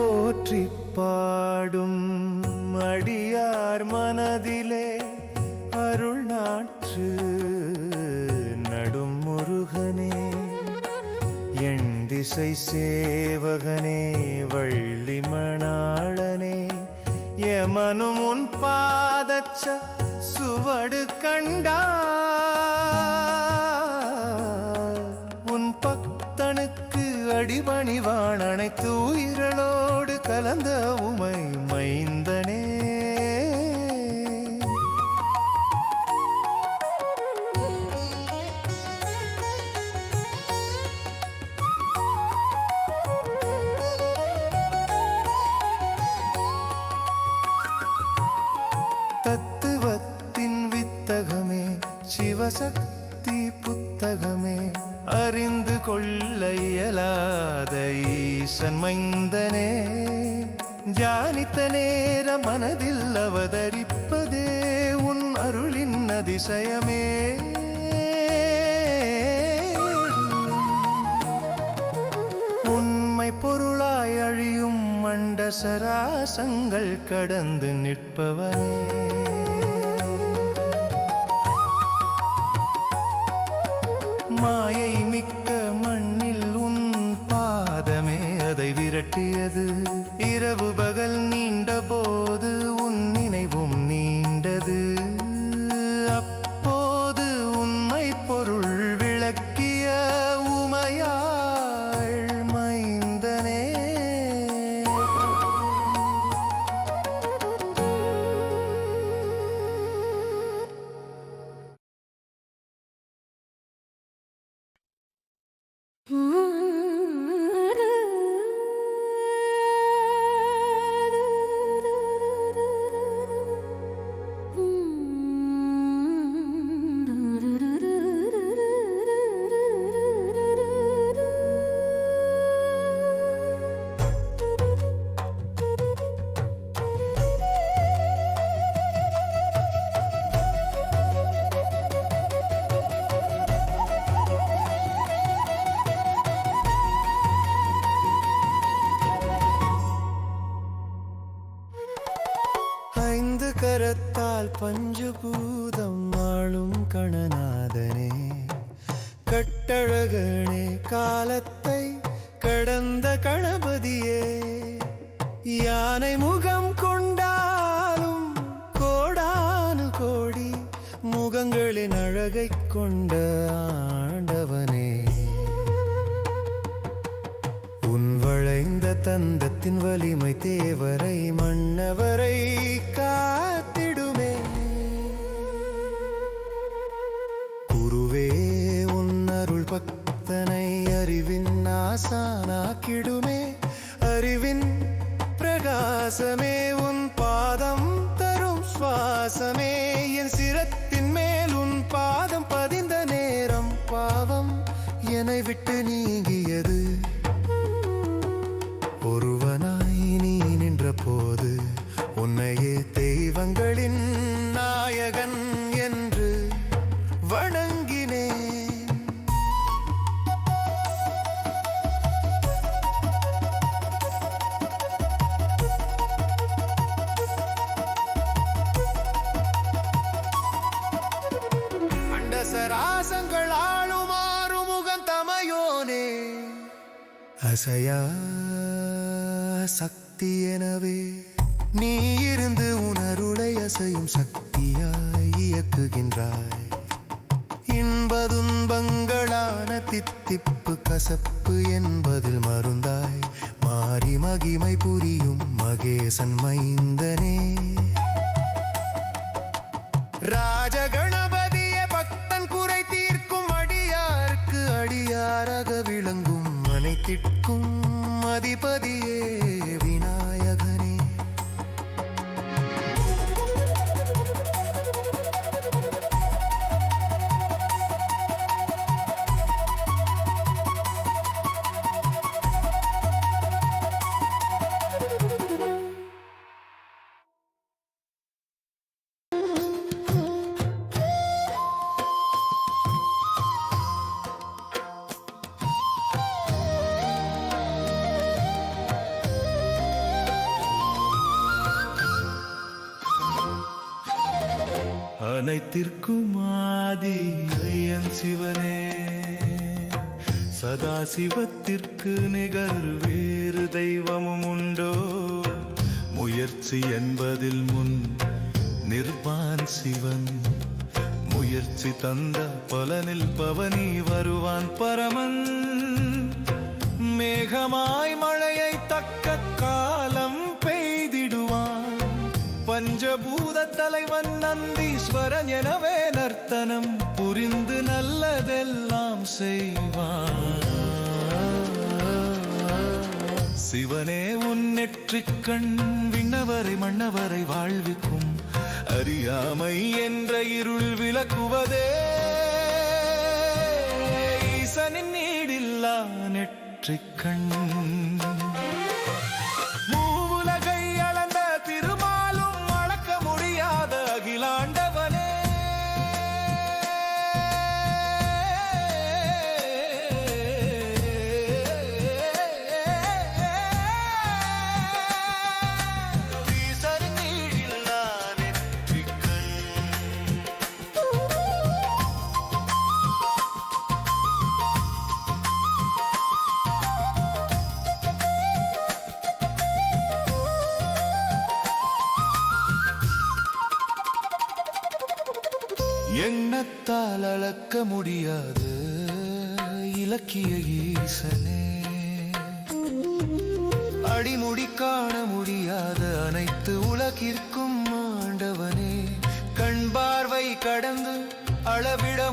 போற்றி பாடும் அடியார் மனதிலே அருள் நாற்று நடும் முருகனே. என் திசை சேவகனே வள்ளி மணாளனே. எமனும் உன் பாதச்ச சுவடு கண்டா அடி பணிவான் அனைத்து உயிர்களோடு கலந்த உமை மைந்தனே. தத்துவத்தின் வித்தகமே சிவசக்தி புத்தகமே அறிந்து கொள்ள ஈசன் மைந்தனே ஜானித்த நேர மனதில் அவதரிப்பதே உன் அருளின் அதிசயமே. உண்மை பொருளாய் அழியும் மண்ட சராசங்கள் கடந்து நிற்பவனே. மாயை இரவு பகல் நீண்ட போது ஐந்து கரத்தால் பஞ்சபூதம் ஆளும் கணநாதனே. கட்டழகனே காலத்தை கடந்த கணபதியே. யானை முகம் கொண்டாலும் கோடானு கோடி முகங்களின் அழகை கொண்ட ஆண்டவனே. உன் வளைந்த தந்தத்தின் வலிமை தேவரை மன்னவரை அசையா சக்தி எனவே நீ இருந்து உணருளை அசையும் சக்தியாய் இயக்குகின்றாய். இன்பதுன்பங்களான தித்திப்பு கசப்பு என்பதில் மருந்தாய். மாறி மகிமை புரியும் மகேசன் மைந்தனே. ராஜகண அனைத்திற்கும் அதிபதியே வினா. அனைத்திற்கும் ஆதி ஐயன் சிவனே. சதா சிவத்திற்கு நிகர் வேறு தெய்வமும் உண்டோ? முயற்சி என்பதில் முன் நிற்பான் சிவன். முயற்சி தந்த பலனில் பவனி வருவான் பரமன். மேகமாய் மழையை தக்க காலம் பெய்திடுவான். பஞ்சபூ பஞ்சபூத தலைவன் நந்தீஸ்வரன் எனவே நர்த்தனம் புரிந்து நல்லதெல்லாம் செய்வான். சிவனே உன் நெற்றிக் கண் விண்ணவரை மன்னவரை வாழ்விக்கும். அறியாமை என்ற இருள் விளக்குவதே. ஈசனின் நீடில்லா நெற்றிக் கண். முடியாது. இலக்கிய ஈசனே. அடிமுடி காண முடியாத அனைத்து உலகிற்கும் ஆண்டவனே. கண் பார்வை கடந்து அளவிட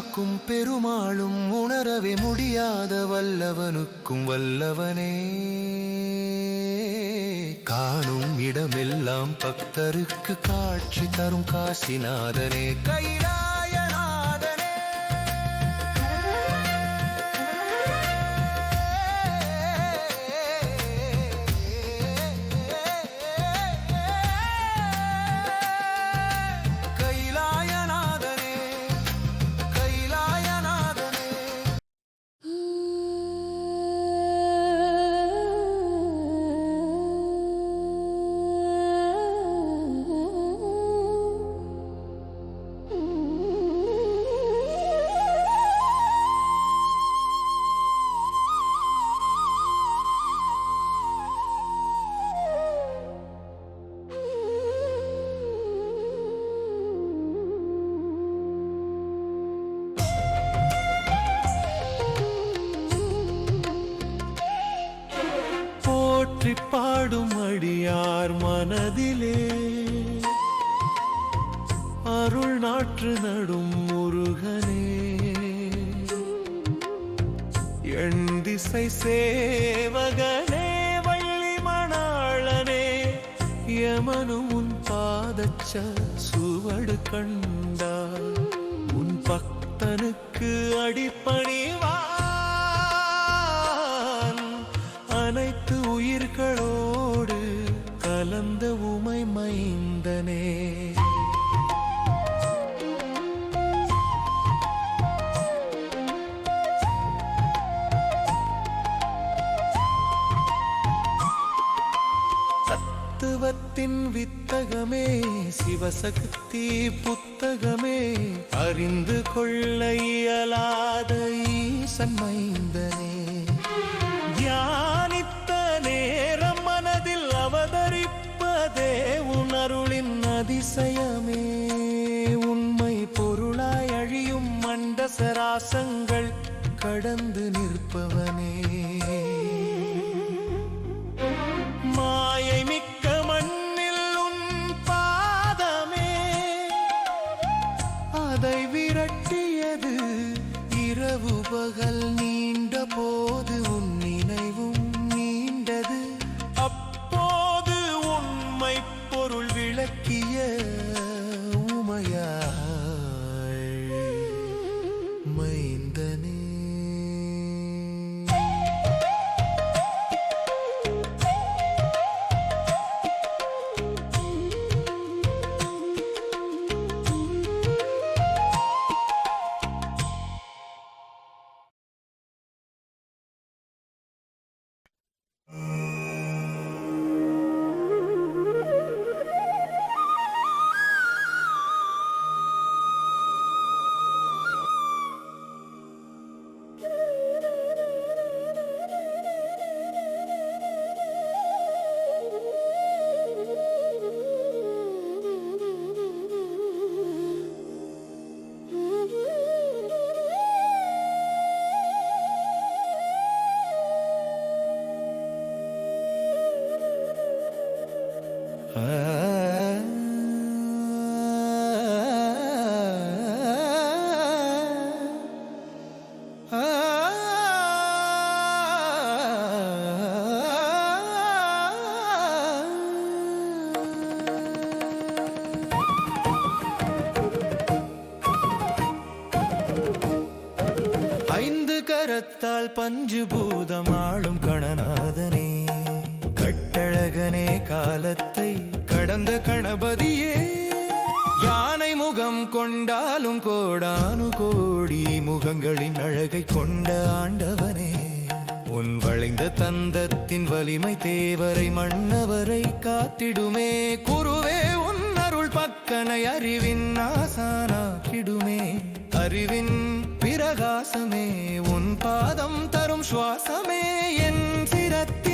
காக்கும் பெருமாளும் உணரவே முடியாத வல்லவனுக்கும் வல்லவனே. காணும் இடமெல்லாம் பக்தருக்கு காட்சி தரும் காசிநாதனே. கைலா அருள் நாற்று நடும் முருகனே. எண் திசை சேவகனே வள்ளி மணாளனே. யமனும் உன் பாதச்ச சுவடு கண்டார் உன் பக்தனுக்கு அடிப்பணிவான். அனைத்து உயிர்களோடு கலந்த உமை மைந்த. தத்துவத்தின் வித்தகமே சிவசக்தி புத்தகமே அறிந்து கொள்ள இயலாத ஈசன்மைந்தனே தியானித்த நேரம் மனதில் அவதரிப்பதே உணருளின் அதிசயமே. உண்மை பொருளாய் அழியும் மண்ட சராசங்கள் கடந்து நிற்பவனே. மாயை பகல் நீ 唉 கட்டழகனே காலத்தை கடந்த கணபதியே. யானை முகம் கொண்டாலும் கோடானு கோடி முகங்களின் அழகை கொண்ட ஆண்டவனே. உன் வளைந்த தந்தத்தின் வலிமை தேவரை மன்னவரை காத்திடுமே. குருவே உன் அருள் பக்கனை அறிவின் ஆசானாக்கிடுமே. அறிவின் பிரகாசமே உன் பாதம் தரும் சுவாசமே. என் சிரத்தின்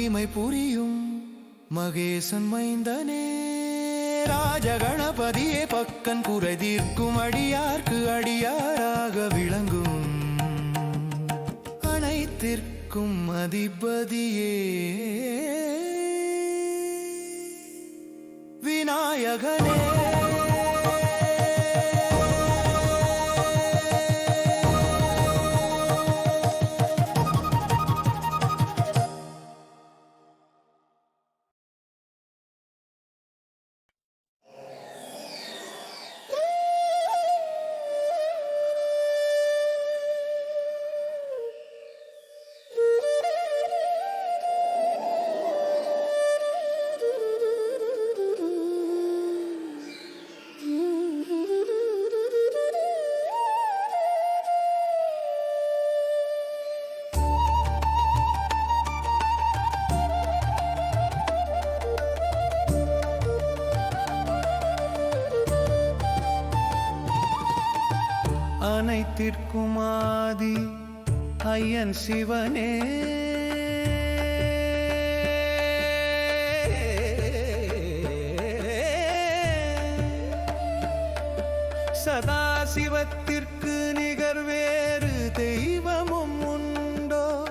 மகிமை புரியும். மகேசன் மைந்தனே. ராஜகணபதியே பக்கன் குறை அடியார்க்கு அடியாராக விளங்கும். அனைத்திற்கும் அதிபதியே. விநாயகனே. அனைத்திற்கும் ஆதி ஐயன் சிவனே. சதாசிவத்திற்கு நிகர் வேறு தெய்வமும் உண்டோ?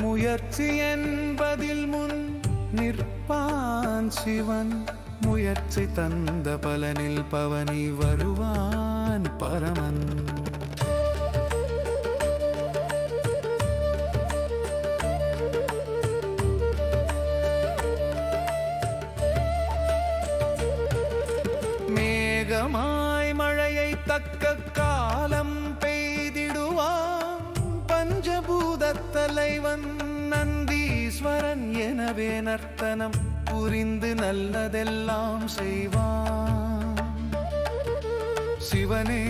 முயற்சி என்பதில் முன் நிற்பான் சிவன். முயற்சி தந்த பலனில் பவனி வருவான் பரமன். பஞ்சபூத நந்தீஸ்வரன் எனவே நர்த்தனம் புரிந்து நல்லதெல்லாம் செய்வான். சிவனே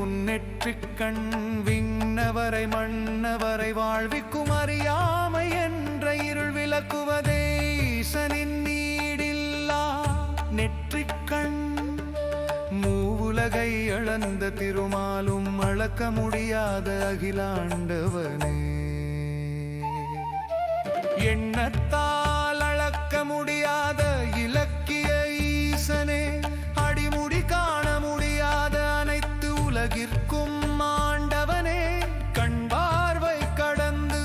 உன் நெற்றிக் கண் விண்ணவரை மன்னவரை வாழ்விக்கும் அறியாமை என்ற இருள் விளக்குவதே ஈசனின் நீடில்லா நெற்றிக்கண் மூவுலகை அளந்த திருமாலும் அளக்க முடியாத அகிலாண்டவனே. எண்ணத்தால் அளக்க முடியாத இலக்கிய ஈசனே அடிமுடி காண முடியாத அனைத்து உலகிற்கும் ஆண்டவனே கண் பார்வை கடந்து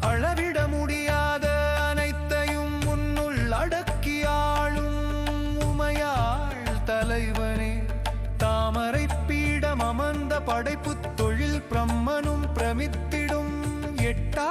அளவிட முடியாத அனைத்தையும் முன்னுள் அடக்கியாளும் உமையாள் தலைவனே. தாமரை பீடம் அமர்ந்த படைப்பு தொழில் பிரம்மனும் பிரமித்திடும் எட்டா